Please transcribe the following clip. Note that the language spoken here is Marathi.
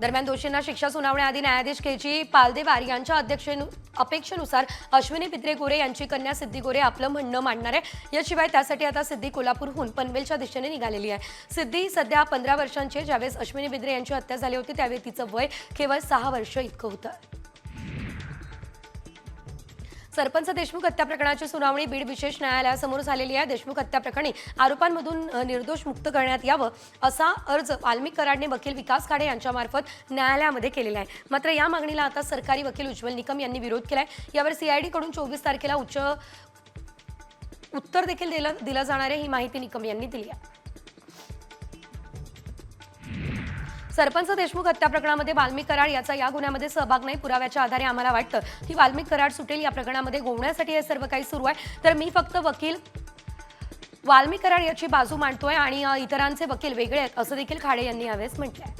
दरम्यान दोषींना शिक्षा सुनावण्याआधी न्यायाधीश के जी पालदेवार यांच्या अध्यक्षेनु अपेक्षेनुसार अश्विनी पित्रे गोरे यांची कन्या सिद्धी गोरे आपलं म्हणणं मांडणार आहे. याशिवाय त्यासाठी आता सिद्धी कोल्हापूरहून पनवेलच्या दिशेने निघालेली आहे. सिद्धी सध्या पंधरा वर्षांची ज्यावेळेस अश्विनी बिद्रे यांची हत्या झाली होती त्यावेळी तिचं वय केवळ सहा वर्ष इतकं होतं. सरपंच देशमुख हत्या प्रकरणाची सुनावणी बीड विशेष न्यायालयासमोर झालेली आहे. देशमुख हत्या प्रकरणी आरोपांमधून निर्दोष मुक्त करण्यात यावं असा अर्ज वाल्मिक कराडने वकील विकास खाडे यांच्यामार्फत न्यायालयामध्ये केलेला आहे. मात्र या मागणीला आता सरकारी वकील उज्ज्वल निकम यांनी विरोध केलाय. यावर सीआयडीकडून चोवीस तारखेला उच्च उत्तर देखील दिलं दिलं जाणार आहे ही माहिती निकम यांनी दिली आहे. सरपंच देशमुख हत्या प्रकरणामध्ये वाल्मिक कराड याचा या गुन्ह्यामध्ये सहभाग नाही. पुराव्याच्या आधारे आम्हाला वाटतं की वाल्मिक कराड सुटेल या प्रकरणामध्ये गोवण्यासाठी हे सर्व काही सुरू आहे. तर मी फक्त वकील वाल्मिक कराड याची बाजू मांडतोय आणि इतरांचे वकील वेगळे आहेत असं देखील खाडे यांनी यावेळेस म्हटलंय.